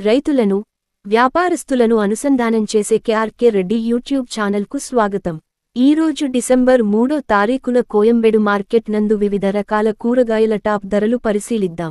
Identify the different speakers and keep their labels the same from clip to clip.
Speaker 1: రైతులను వ్యాపారస్తులను అనుసంధానం చేసే కేఆర్కే రెడ్డి యూట్యూబ్ ఛానల్కు స్వాగతం. ఈరోజు డిసెంబర్ మూడో తారీఖున కోయంబేడు మార్కెట్ నందు వివిధ రకాల కూరగాయల టాప్ ధరలు పరిశీలిద్దాం.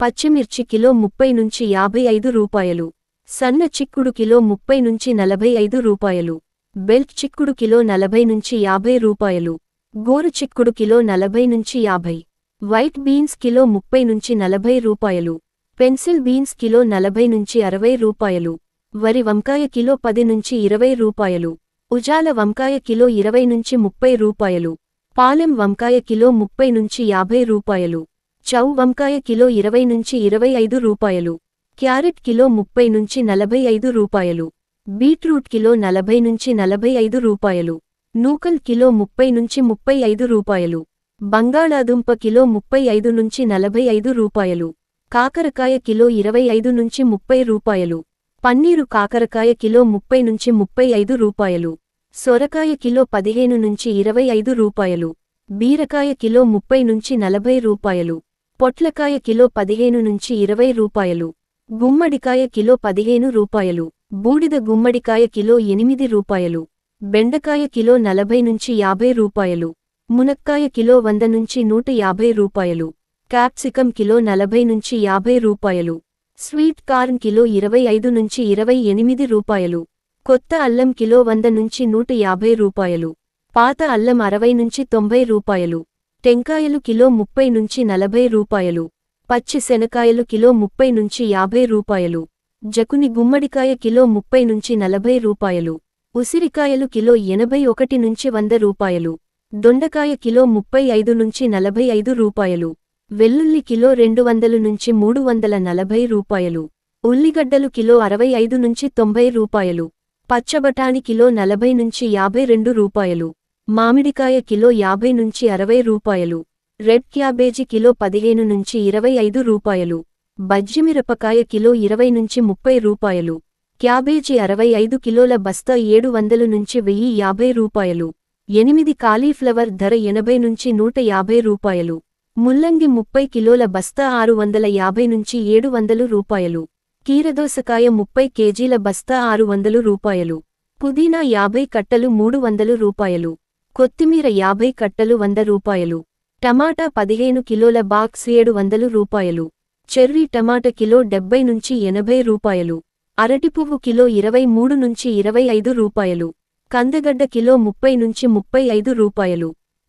Speaker 1: పచ్చిమిర్చి కిలో ముప్పై నుంచి యాభై ఐదు రూపాయలు సన్న చిక్కుడు కిలో ముప్పై నుంచి నలభై ఐదు రూపాయలు బెల్ట్ చిక్కుడు కిలో నలభై నుంచి యాభై రూపాయలు గోరు చిక్కుడు కిలో నలభై నుంచి యాభై వైట్ బీన్స్ కిలో ముప్పై నుంచి నలభై రూపాయలు పెన్సిల్ బీన్స్ కిలో నలభై నుంచి అరవై రూపాయలు. వరి వంకాయ కిలో పది నుంచి ఇరవై రూపాయలు. ఉజాల వంకాయ కిలో ఇరవై నుంచి ముప్పై రూపాయలు. పాలెం వంకాయ కిలో ముప్పై నుంచి యాభై రూపాయలు. చౌ వంకాయ కిలో ఇరవై నుంచి ఇరవై ఐదు రూపాయలు. క్యారెట్ కిలో ముప్పై నుంచి నలభై ఐదు రూపాయలు. బీట్రూట్ కిలో నలభై నుంచి నలభై ఐదు రూపాయలు. నూకల్ కిలో ముప్పై నుంచి ముప్పై ఐదు రూపాయలు. బంగాళాదుంప కిలో ముప్పై ఐదు నుంచి నలభై ఐదు రూపాయలు. కాకరకాయ కిలో ఇరవై ఐదు నుంచి ముప్పై రూపాయలు. పన్నీరు కాకరకాయ కిలో ముప్పై నుంచి ముప్పై ఐదు రూపాయలు. సొరకాయ కిలో పదిహేను నుంచి ఇరవై ఐదు రూపాయలు. బీరకాయ కిలో ముప్పై నుంచి నలభై రూపాయలు. పొట్లకాయ కిలో పదిహేను నుంచి ఇరవై రూపాయలు. గుమ్మడికాయ కిలో పదిహేను రూపాయలు. బూడిద గుమ్మడికాయ కిలో ఎనిమిది రూపాయలు. బెండకాయ కిలో నలభై నుంచి యాభై రూపాయలు. మునక్కాయ కిలో వంద నుంచి నూట యాభై రూపాయలు. క్యాప్సికం కిలో నలభై నుంచి యాభై రూపాయలు. స్వీట్ కార్న్ కిలో ఇరవై ఐదు నుంచి ఇరవై ఎనిమిది రూపాయలు. కొత్త అల్లం కిలో వంద నుంచి నూట యాభై రూపాయలు. పాత అల్లం అరవై నుంచి తొంభై రూపాయలు. టెంకాయలు కిలో ముప్పై నుంచి నలభై రూపాయలు. పచ్చి శనకాయలు కిలో ముప్పై నుంచి యాభై రూపాయలు. జకుని గుమ్మడికాయ కిలో ముప్పై నుంచి నలభై రూపాయలు. ఉసిరికాయలు కిలో ఎనభై ఒకటి నుంచి వంద రూపాయలు. దొండకాయ కిలో ముప్పై ఐదు నుంచి నలభై ఐదు రూపాయలు. వెల్లుల్లి కిలో రెండు వందలు నుంచి మూడు వందల నలభై రూపాయలు. ఉల్లిగడ్డలు కిలో అరవై ఐదు నుంచి తొంభై రూపాయలు. పచ్చబటాని కిలో నలభై నుంచి యాభై రెండు రూపాయలు. మామిడికాయ కిలో యాభై నుంచి అరవై రూపాయలు. రెడ్ క్యాబేజీ కిలో పదిహేను నుంచి ఇరవై ఐదు రూపాయలు. బజ్జిమిరపకాయ కిలో ఇరవై నుంచి ముప్పై రూపాయలు. క్యాబేజీ అరవై ఐదు కిలోల బస్తా ఏడు వందలు నుంచి వెయ్యి యాభై రూపాయలు. ఎనిమిది కాలీఫ్లవర్ ధర ఎనభై నుంచి నూట యాభై రూపాయలు. ముల్లంగి ముప్పై కిలోల బస్తా ఆరు వందల యాభై నుంచి ఏడు వందలు రూపాయలు. కీరదోసకాయ ముప్పై కేజీల బస్తా ఆరు వందలు రూపాయలు. పుదీనా యాభై కట్టలు మూడు వందలు రూపాయలు. కొత్తిమీర యాభై కట్టలు వంద రూపాయలు. టమాటా పదిహేను కిలోల బాక్స్ ఏడు వందలు రూపాయలు. చెర్రీ టమాటా కిలో డెబ్బై నుంచి ఎనభై రూపాయలు. అరటిపువ్వు కిలో ఇరవై మూడు నుంచి ఇరవై ఐదు రూపాయలు. కందగడ్డ కిలో ముప్పై నుంచి ముప్పై ఐదు రూపాయలు.